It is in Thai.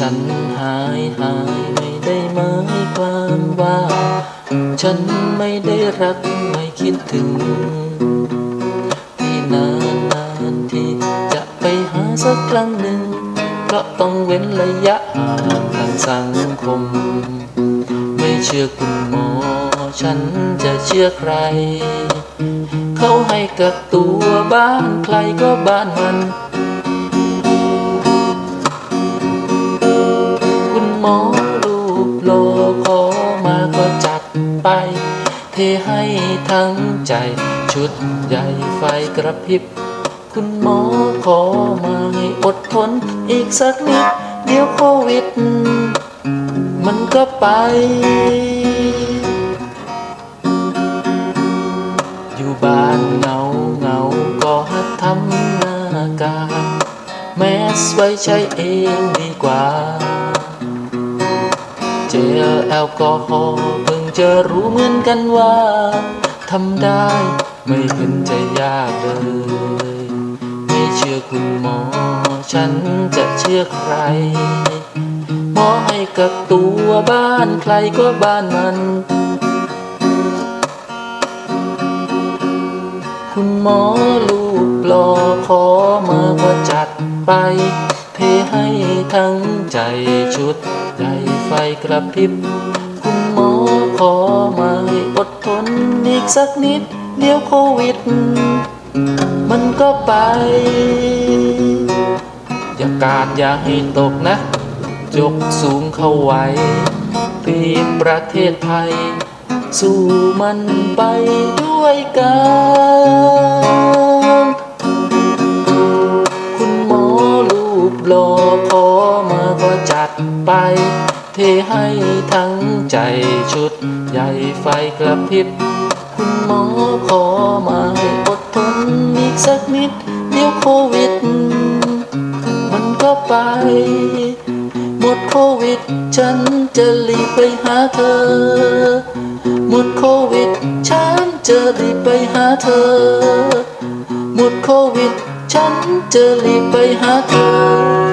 ฉันหายหายไม่ได้หมายความว่า ฉันไม่ได้รักไม่คิดถึง ที่นานนานที่จะไปหาสักครั้งหนึ่งเพราะต้องเว้นระยะห่างทางสังคม ไม่เชื่อคุณหมอ ฉันจะเชื่อใคร เขาให้กับตัวบ้านใครก็บ้านมัน มอรูปโลขอมาก็จัดไป เทให้ทั้งใจ ชุดใหญ่ไฟกระพริบ คุณหมอขอมาให้อดทนอีกสักนิด เดี๋ยวโควิด มันก็ไปอยู่บ้านเงาเงาก็หัดทำหน้ากากแมสไว้ใช้เองดีกว่า แอลกอฮอล์เพิ่งจะรู้เหมือนกันว่าทำได้ไม่เห็นจะยากเลยไม่เชื่อคุณหมอ ฉันจะเชื่อใคร หมอให้กับตัวบ้านใครก็บ้านมัน คุณหมอลูกหลอขอมาก็จัดไป เทให้ทั้งใจชุดใหญ่ไฟกระพริบ คุณหมอขอไมาให้อดทนอีกสักนิด เดี๋ยวโควิด มันก็ไป อย่ากาดอย่าให้ตกนะยกสูงเข้าไว้รีประเทศไทย สู่มันไปด้วยกัน ก็จัดไป เทให้ทั้งใจชุด ใหญ่ไฟกระพริบ คุณหมอขอมาให้อดทนอีกสักนิด เดี๋ยวโควิด มันก็ไป หมดโควิด ฉันจะรีบไปหาเธอ หมดโควิด ฉันจะรีบไปหาเธอ หมดโควิด ฉันจะรีบไปหาเธอ